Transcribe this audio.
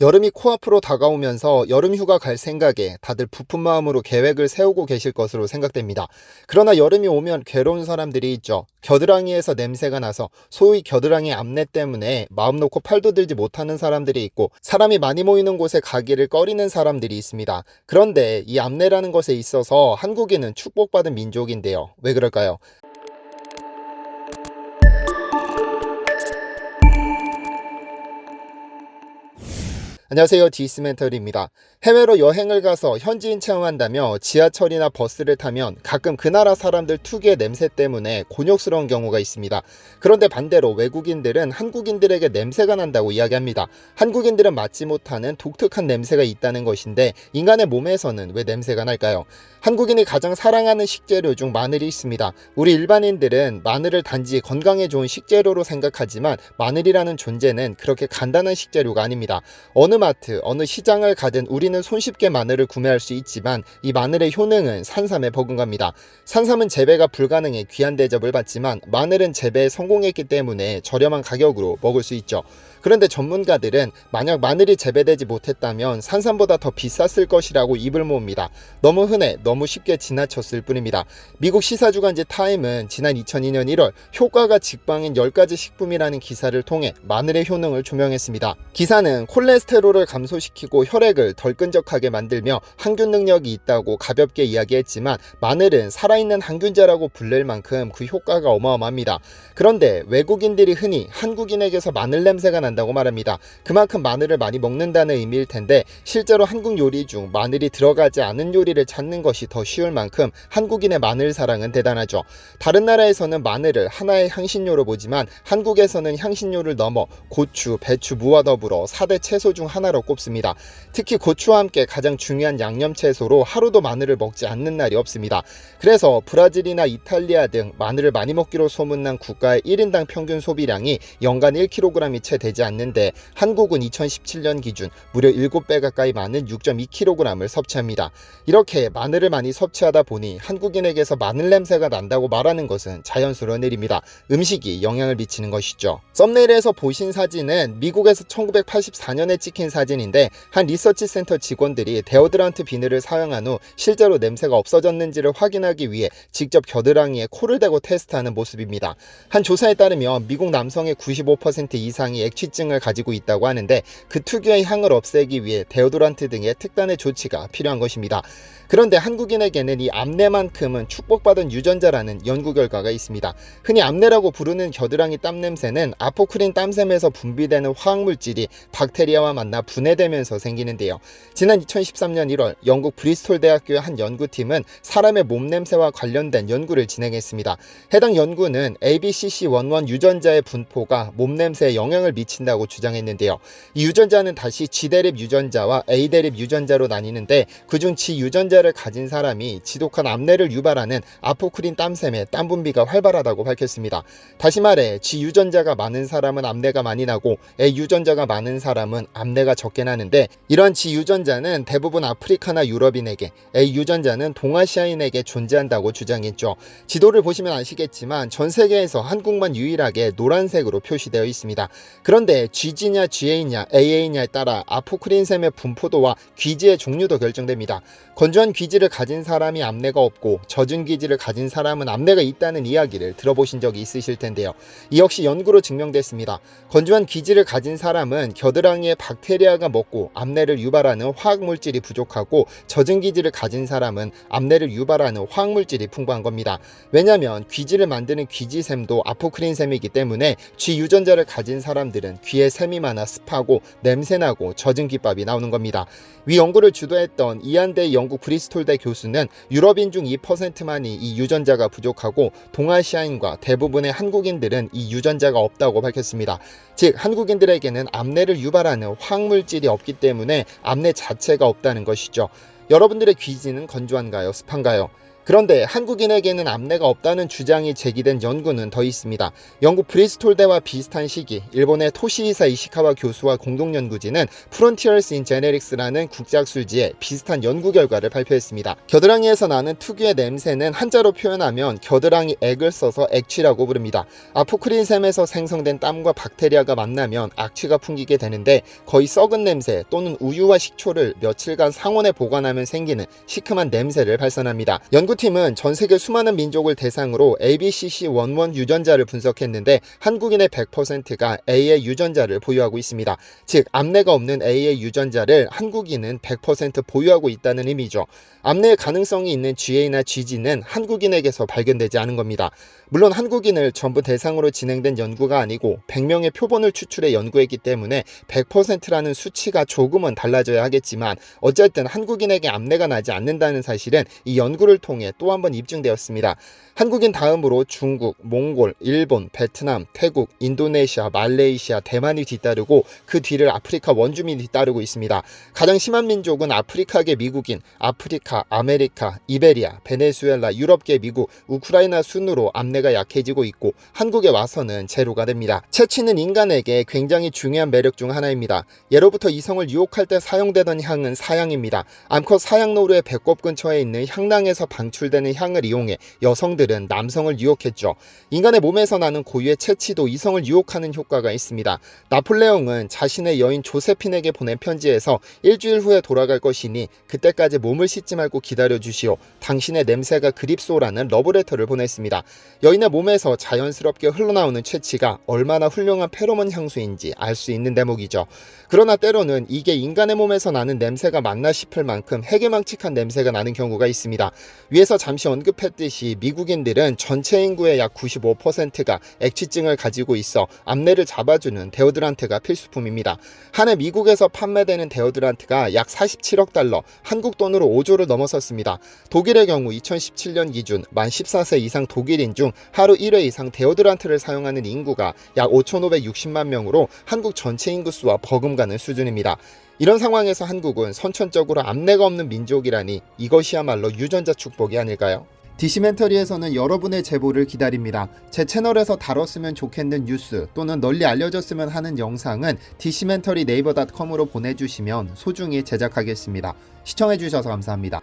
여름이 코앞으로 다가오면서 여름 휴가 갈 생각에 다들 부푼 마음으로 계획을 세우고 계실 것으로 생각됩니다. 그러나 여름이 오면 괴로운 사람들이 있죠. 겨드랑이에서 냄새가 나서 소위 겨드랑이 암내 때문에 마음 놓고 팔도 들지 못하는 사람들이 있고 사람이 많이 모이는 곳에 가기를 꺼리는 사람들이 있습니다. 그런데 이 암내라는 것에 있어서 한국인은 축복받은 민족인데요. 왜 그럴까요? 안녕하세요. 디스 멘터리입니다. 해외로 여행을 가서 현지인 체험한다며 지하철이나 버스를 타면 가끔 그 나라 사람들 특유의 냄새 때문에 곤욕스러운 경우가 있습니다. 그런데 반대로 외국인들은 한국인들에게 냄새가 난다고 이야기합니다. 한국인들은 맡지 못하는 독특한 냄새가 있다는 것인데 인간의 몸에서는 왜 냄새가 날까요? 한국인이 가장 사랑하는 식재료 중 마늘이 있습니다. 우리 일반인들은 마늘을 단지 건강에 좋은 식재료로 생각하지만 마늘이라는 존재는 그렇게 간단한 식재료가 아닙니다. 어느 마트, 어느 시장을 가든 우리는 손쉽게 마늘을 구매할 수 있지만 이 마늘의 효능은 산삼에 버금갑니다. 산삼은 재배가 불가능해 귀한 대접을 받지만 마늘은 재배에 성공했기 때문에 저렴한 가격으로 먹을 수 있죠. 그런데 전문가들은 만약 마늘이 재배되지 못했다면 산삼보다 더 비쌌을 것이라고 입을 모읍니다. 너무 흔해 너무 쉽게 지나쳤을 뿐입니다. 미국 시사주간지 타임은 지난 2002년 1월 효과가 직방인 10가지 식품이라는 기사를 통해 마늘의 효능을 조명했습니다. 기사는 콜레스테롤을 감소시키고 혈액을 덜 끈적하게 만들며 항균 능력이 있다고 가볍게 이야기했지만 마늘은 살아있는 항균제라고 불릴 만큼 그 효과가 어마어마합니다. 그런데 외국인들이 흔히 한국인에게서 마늘 냄새가 난다고 말합니다. 그만큼 마늘을 많이 먹는다는 의미일 텐데 실제로 한국 요리 중 마늘이 들어가지 않은 요리를 찾는 것이 더 쉬울 만큼 한국인의 마늘 사랑은 대단하죠. 다른 나라에서는 마늘을 하나의 향신료로 보지만 한국에서는 향신료를 넘어 고추, 배추, 무와 더불어 4대 채소 중 하나로 꼽습니다. 특히 고추와 함께 가장 중요한 양념 채소로 하루도 마늘을 먹지 않는 날이 없습니다. 그래서 브라질이나 이탈리아 등 마늘을 많이 먹기로 소문난 국가의 1인당 평균 소비량이 연간 1kg이 채 되지 않는데 한국은 2017년 기준 무려 7배 가까이 많은 6.2kg을 섭취합니다. 이렇게 마늘을 많이 섭취하다 보니 한국인에게서 마늘 냄새가 난다고 말하는 것은 자연스러운 일입니다. 음식이 영향을 미치는 것이죠. 썸네일에서 보신 사진은 미국에서 1984년에 찍힌 사진인데 한 리서치 센터 직원들이 데오드란트 비늘을 사용한 후 실제로 냄새가 없어졌는지를 확인하기 위해 직접 겨드랑이에 코를 대고 테스트하는 모습입니다. 한 조사에 따르면 미국 남성의 95% 이상이 액취 증을 가지고 있다고 하는데 그 특유의 향을 없애기 위해 데오드란트 등의 특단의 조치가 필요한 것입니다. 그런데 한국인에게는 이 암내만큼은 축복받은 유전자라는 연구 결과가 있습니다. 흔히 암내라고 부르는 겨드랑이 땀 냄새는 아포크린 땀샘에서 분비되는 화학물질이 박테리아와 만나 분해되면서 생기는데요. 지난 2013년 1월 영국 브리스톨 대학교의 한 연구팀은 사람의 몸 냄새와 관련된 연구를 진행했습니다. 해당 연구는 ABCC11 유전자의 분포가 몸 냄새에 영향을 미 친다고 주장했는데요. 이 유전자는 다시 G대립 유전자와 A대립 유전자로 나뉘는데 그중 G 유전자를 가진 사람이 지독한 암내를 유발하는 아포크린 땀샘에 땀 분비가 활발하다고 밝혔습니다. 다시 말해 G 유전자가 많은 사람은 암내가 많이 나고 A 유전자가 많은 사람은 암내가 적게 나는데 이러한 G 유전자는 대부분 아프리카나 유럽인에게 A 유전자는 동아시아인에게 존재한다고 주장했죠. 지도를 보시면 아시겠지만 전 세계에서 한국만 유일하게 노란색으로 표시되어 있습니다. 그런데 GG냐 GA냐 AA냐에 따라 아포크린샘의 분포도와 귀지의 종류도 결정됩니다. 건조한 귀지를 가진 사람이 암내가 없고 젖은 귀지를 가진 사람은 암내가 있다는 이야기를 들어보신 적이 있으실 텐데요. 이 역시 연구로 증명됐습니다. 건조한 귀지를 가진 사람은 겨드랑이에 박테리아가 먹고 암내를 유발하는 화학물질이 부족하고 젖은 귀지를 가진 사람은 암내를 유발하는 화학물질이 풍부한 겁니다. 왜냐하면 귀지를 만드는 귀지샘도 아포크린샘이기 때문에 쥐 유전자를 가진 사람들은 귀에 샘이 많아 습하고 냄새나고 젖은 귓밥이 나오는 겁니다. 위 연구를 주도했던 이안대 영국 브리스톨대 교수는 유럽인 중 2%만이 이 유전자가 부족하고 동아시아인과 대부분의 한국인들은 이 유전자가 없다고 밝혔습니다. 즉 한국인들에게는 암내를 유발하는 화학물질이 없기 때문에 암내 자체가 없다는 것이죠. 여러분들의 귀지는 건조한가요? 습한가요? 그런데 한국인에게는 암내가 없다는 주장이 제기된 연구는 더 있습니다. 영국 브리스톨대와 비슷한 시기 일본의 토시이사 이시카와 교수와 공동 연구진은 Frontiers in Generics라는 국제학술지에 비슷한 연구 결과를 발표했습니다. 겨드랑이에서 나는 특유의 냄새는 한자로 표현하면 겨드랑이 액을 써서 액취라고 부릅니다. 아포크린샘에서 생성된 땀과 박테리아가 만나면 악취가 풍기게 되는데 거의 썩은 냄새 또는 우유와 식초를 며칠간 상온에 보관하면 생기는 시큼한 냄새를 발산합니다. 연구 팀은 전 세계 수많은 민족을 대상으로 ABCC11 유전자를 분석했는데 한국인의 100%가 A의 유전자를 보유하고 있습니다. 즉 암내가 없는 A의 유전자를 한국인은 100% 보유하고 있다는 의미죠. 암내의 가능성이 있는 GA나 GG는 한국인에게서 발견되지 않은 겁니다. 물론 한국인을 전부 대상으로 진행된 연구가 아니고 100명의 표본을 추출해 연구했기 때문에 100%라는 수치가 조금은 달라져야 하겠지만 어쨌든 한국인에게 암내가 나지 않는다는 사실은 이 연구를 통해 또 한 번 입증되었습니다. 한국인 다음으로 중국, 몽골, 일본, 베트남, 태국, 인도네시아, 말레이시아, 대만이 뒤따르고 그 뒤를 아프리카 원주민이 뒤따르고 있습니다. 가장 심한 민족은 아프리카계 미국인, 아프리카, 아메리카, 이베리아, 베네수엘라, 유럽계 미국, 우크라이나 순으로 암내가 약해지고 있고 한국에 와서는 제로가 됩니다. 채취는 인간에게 굉장히 중요한 매력 중 하나입니다. 예로부터 이성을 유혹할 때 사용되던 향은 사향입니다. 암컷 사향노루의 배꼽 근처에 있는 향낭에서 방 출되는 향을 이용해 여성들은 남성을 유혹했죠. 인간의 몸에서 나는 고유의 채취도 이성을 유혹하는 효과가 있습니다. 나폴레옹은 자신의 여인 조세핀에게 보낸 편지에서 일주일 후에 돌아갈 것이니 그때까지 몸을 씻지 말고 기다려 주시오. 당신의 냄새가 그립소라는 러브레터를 보냈습니다. 여인의 몸에서 자연스럽게 흘러나오는 채취가 얼마나 훌륭한 페로몬 향수인지 알 수 있는 대목이죠. 그러나 때로는 이게 인간의 몸에서 나는 냄새가 맞나 싶을 만큼 해괴망측한 냄새가 나는 경우가 있습니다. 위에서 잠시 언급했듯이 미국인들은 전체 인구의 약 95%가 액취증을 가지고 있어 암내를 잡아주는 데오드란트가 필수품입니다. 한 해 미국에서 판매되는 데오드란트가 약 47억 달러, 한국 돈으로 5조를 넘어섰습니다. 독일의 경우 2017년 기준 만 14세 이상 독일인 중 하루 1회 이상 데오드란트를 사용하는 인구가 약 5,560만 명으로 한국 전체 인구 수와 버금가는 수준입니다. 이런 상황에서 한국은 선천적으로 암내가 없는 민족이라니 이것이야말로 유전자 축복이 아닐까요? 디시멘터리에서는 여러분의 제보를 기다립니다. 제 채널에서 다뤘으면 좋겠는 뉴스 또는 널리 알려졌으면 하는 영상은 디시멘터리 네이버 닷컴으로 보내주시면 소중히 제작하겠습니다. 시청해주셔서 감사합니다.